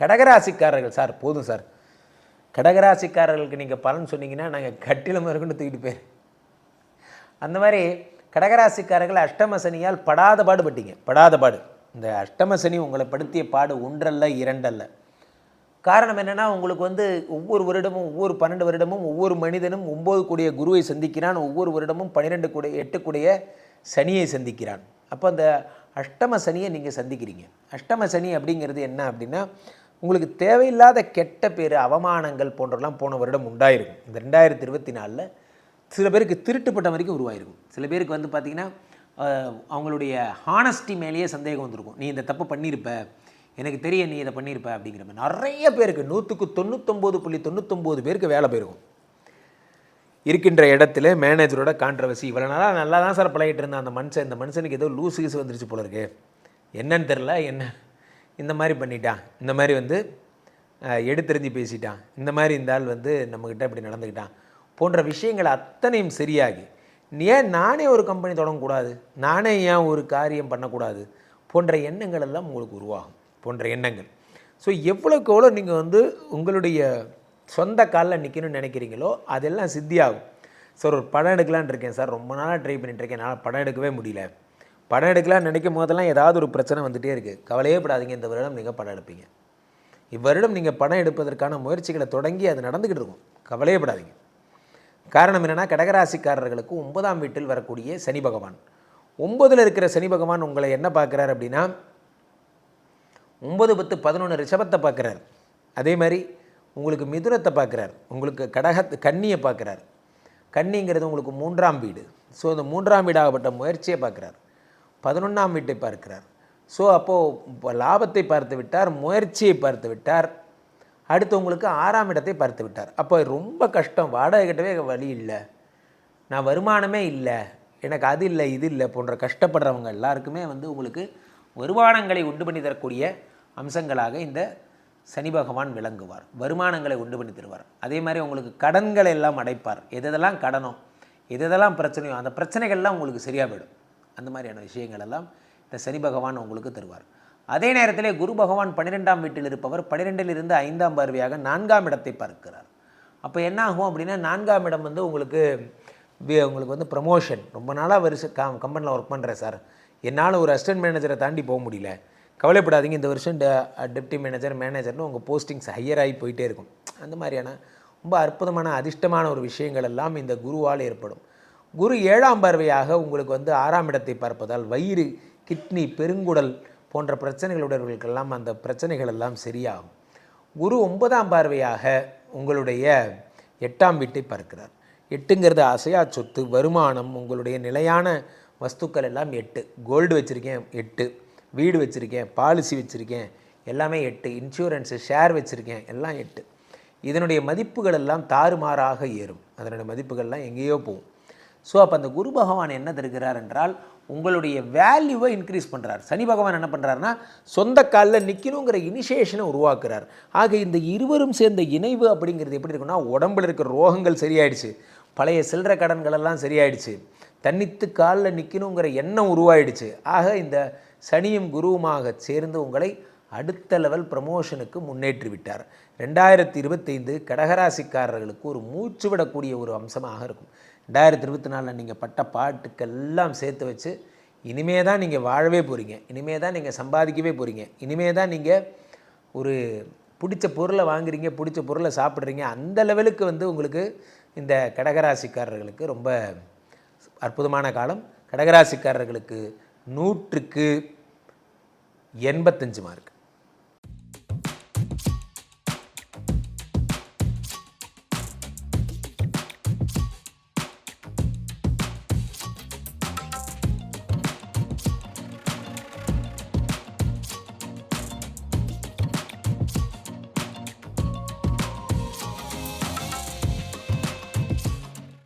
கடகராசிக்காரர்கள் சார் போதும் சார். கடகராசிக்காரர்களுக்கு நீங்கள் பலன் சொன்னீங்கன்னா நாங்கள் கட்டில மறுக்கொண்டு தூக்கிட்டு போயிரு. அந்த மாதிரி கடகராசிக்காரர்கள் அஷ்டம சனியால் படாத பாடுபட்டீங்க படாத பாடு. இந்த அஷ்டம சனி உங்களை படுத்திய பாடு ஒன்றல்ல இரண்டல்ல. காரணம் என்னென்னா உங்களுக்கு வந்து ஒவ்வொரு வருடமும் ஒவ்வொரு பன்னெண்டு வருடமும் ஒவ்வொரு மனிதனும் ஒம்பது கூடிய குருவை சந்திக்கிறான். ஒவ்வொரு வருடமும் பன்னிரெண்டு கூடிய எட்டு கூடிய சனியை சந்திக்கிறான். அப்போ அந்த அஷ்டம சனியை நீங்கள் சந்திக்கிறீங்க. அஷ்டம சனி அப்படிங்கிறது என்ன அப்படின்னா உங்களுக்கு தேவையில்லாத கெட்ட பேர் அவமானங்கள் போன்றெல்லாம் போன வருடம் உண்டாயிருக்கும். இந்த ரெண்டாயிரத்தி இருபத்தி நாலில் சில பேருக்கு திருட்டுப்பட்ட வரைக்கும் உருவாயிருக்கும். சில பேருக்கு வந்து பார்த்திங்கன்னா அவங்களுடைய ஹானஸ்டி மேலேயே சந்தேகம் வந்திருக்கும். நீ இந்த தப்பு பண்ணியிருப்ப எனக்கு தெரிய நீ இதை பண்ணியிருப்ப அப்படிங்கிற மாதிரி. நிறைய பேருக்கு நூற்றுக்கு தொண்ணூத்தொம்பது புள்ளி தொண்ணூத்தொம்பது பேருக்கு வேலை போயிருக்கும். இருக்கின்ற இடத்துல மேனேஜரோட கான்ட்ரவர்சி இவ்வளோ நாளாக நல்லா தான் சார் பழகிட்டு இருந்தேன். அந்த மனுஷன் இந்த மனுஷனுக்கு ஏதோ லூஸ் கீஸ் வந்துருச்சு போல இருக்கு. என்னன்னு தெரில என்ன இந்த மாதிரி பண்ணிட்டான். இந்த மாதிரி வந்து அஹ், எடுத்தெறிஞ்சு பேசிட்டான். இந்த மாதிரி இந்த ஆள் வந்து நம்மக்கிட்ட இப்படி நடந்துக்கிட்டான். போன்ற விஷயங்கள் அத்தனையும் சரியாகி ஏன் நானே ஒரு கம்பெனி தொடங்கக்கூடாது? நானே ஏன் ஒரு காரியம் பண்ணக்கூடாது? போன்ற எண்ணங்கள் எல்லாம் உங்களுக்கு உருவாகும். போன்ற எண்ணங்கள். ஸோ எவ்வளோக்கு எவ்வளோ நீங்கள் வந்து உங்களுடைய சொந்த காலில் நிற்கணும்னு நினைக்கிறீங்களோ அதெல்லாம் சித்தியாகும். சார் ஒரு படம் எடுக்கலான் இருக்கேன் சார். ரொம்ப நாளாக ட்ரை பண்ணிகிட்டு இருக்கேன். என்னால் படம் எடுக்கவே முடியல. படம் எடுக்கலாம்னு நினைக்கும் போதெல்லாம் ஏதாவது ஒரு பிரச்சனை வந்துகிட்டே இருக்குது கவலையே படாதீங்க இந்த வருடம் நீங்கள் படம் எடுப்பீங்க. இவ்வருடம் நீங்கள் படம் எடுப்பதற்கான முயற்சிகளை தொடங்கி அது நடந்துக்கிட்டு இருக்கும். கவலையே படாதீங்க. காரணம் என்னென்னா கடகராசிக்காரர்களுக்கு ஒன்பதாம் வீட்டில் வரக்கூடிய சனி பகவான். ஒன்பதில் இருக்கிற சனி பகவான் உங்களை என்ன பார்க்குறாரு அப்படின்னா ஒன்பது பத்து பதினொன்று ரிஷபத்தை பார்க்குறார். அதே மாதிரி உங்களுக்கு மிதுனத்தை பார்க்குறார். உங்களுக்கு கடக கன்னியை பார்க்குறார். கன்னிங்கிறது உங்களுக்கு மூன்றாம் வீடு. ஸோ அந்த மூன்றாம் வீடாகப்பட்ட முயற்சியை பார்க்குறார். பதினொன்றாம் வீட்டை பார்க்கிறார். ஸோ அப்போது லாபத்தை பார்த்து விட்டார் முயற்சியை பார்த்து விட்டார். அடுத்து உங்களுக்கு ஆறாம் இடத்தை பார்த்து விட்டார். அப்போ ரொம்ப கஷ்டம். வாடகை கட்டவே வழி இல்லை. நான் வருமானமே இல்லை. எனக்கு அது இல்லை இது இல்லை போன்ற கஷ்டப்படுறவங்க எல்லாருக்குமே வந்து உங்களுக்கு வருமானங்களை உண்டு பண்ணி தரக்கூடிய அம்சங்களாக இந்த சனி பகவான் விளங்குவார். வருமானங்களை உண்டு பண்ணி தருவார். அதே மாதிரி உங்களுக்கு கடன்களை எல்லாம் அடைப்பார். எதெல்லாம் கடனோ எதெல்லாம் பிரச்சனையோ அந்த பிரச்சனைகள்லாம் உங்களுக்கு சரியாக போயிடும். அந்த மாதிரியான விஷயங்கள் எல்லாம் இந்த சனி பகவான் உங்களுக்கு தருவார். அதே நேரத்தில் குரு பகவான் பன்னிரெண்டாம் வீட்டில் இருப்பவர் பன்னிரெண்டில் இருந்து ஐந்தாம் பார்வையாக நான்காம் இடத்தை பார்க்கிறார். அப்போ என்ன ஆகும் அப்படின்னா நான்காம் இடம் வந்து உங்களுக்கு உங்களுக்கு வந்து ப்ரமோஷன் ரொம்ப நாளாக வருஷம் கம் கம்பெனியில் ஒர்க் பண்ணுறேன் சார். என்னால் ஒரு அசிஸ்டன்ட் மேனேஜரை தாண்டி போக முடியல. கவலைப்படாதீங்க இந்த வருஷம் டெப்டி மேனேஜர் மேனேஜர்னு உங்கள் போஸ்டிங்ஸ் ஹையர் ஆகி போயிட்டே இருக்கும். அந்த மாதிரியான ரொம்ப அற்புதமான அதிர்ஷ்டமான ஒரு விஷயங்கள் எல்லாம் இந்த குருவால் ஏற்படும். குரு ஏழாம் பார்வையாக உங்களுக்கு வந்து ஆறாம் இடத்தை பார்ப்பதால் வயிறு கிட்னி பெருங்குடல் போன்ற பிரச்சனைகளுடையவர்களுக்கெல்லாம் அந்த பிரச்சனைகள் எல்லாம் சரியாகும். குரு ஒன்பதாம் பார்வையாக உங்களுடைய எட்டாம் வீட்டை பார்க்கிறார். எட்டுங்கிறது அசையா சொத்து வருமானம் உங்களுடைய நிலையான வஸ்துக்கள் எல்லாம் எட்டு. கோல்டு வச்சுருக்கேன் எட்டு. வீடு வச்சுருக்கேன் பாலிசி வச்சுருக்கேன் எல்லாமே எட்டு. இன்சூரன்ஸு ஷேர் வச்சுருக்கேன் எல்லாம் எட்டு. இதனுடைய மதிப்புகள் எல்லாம் தாறுமாறாக ஏறும். அதனுடைய மதிப்புகள்லாம் எங்கேயோ போகும். ஸோ அப்போ அந்த குரு பகவான் என்ன தருகிறார் என்றால் உங்களுடைய வேல்யூவை இன்க்ரீஸ் பண்ணுறார் சனி பகவான் என்ன பண்ணுறாருன்னா சொந்த காலில் நிற்கணுங்கிற இனிஷியேஷனை உருவாக்குறார். ஆக இந்த இருவரும் சேர்ந்த இணைவு அப்படிங்கிறது எப்படி இருக்குன்னா உடம்புல இருக்கிற ரோகங்கள் சரியாயிடுச்சு. பழைய சில்லற கடன்களெல்லாம் சரியாயிடுச்சு. தன்னித்து காலில் நிற்கணுங்கிற எண்ணம் உருவாயிடுச்சு. ஆக இந்த சனியும் குருவுமாக சேர்ந்து உங்களை அடுத்த லெவல் ப்ரமோஷனுக்கு முன்னேற்றி விட்டார். ரெண்டாயிரத்தி இருபத்தைந்து கடகராசிக்காரர்களுக்கு ஒரு மூச்சு விடக்கூடிய ஒரு அம்சமாக இருக்கும். ரெண்டாயிரத்தி இருபத்தி நாலில் நீங்கள் பட்ட பாட்டுக்கெல்லாம் சேர்த்து வச்சு இனிமே தான் நீங்கள் வாழவே போகிறீங்க. இனிமே தான் நீங்கள் சம்பாதிக்கவே போகிறீங்க. இனிமே தான் நீங்கள் ஒரு பிடிச்ச பொருளை வாங்குறீங்க பிடிச்ச பொருளை சாப்பிட்றீங்க. அந்த லெவலுக்கு வந்து உங்களுக்கு இந்த கடகராசிக்காரர்களுக்கு ரொம்ப அற்புதமான காலம். கடகராசிக்காரர்களுக்கு நூற்றுக்கு எண்பத்தஞ்சு மார்க்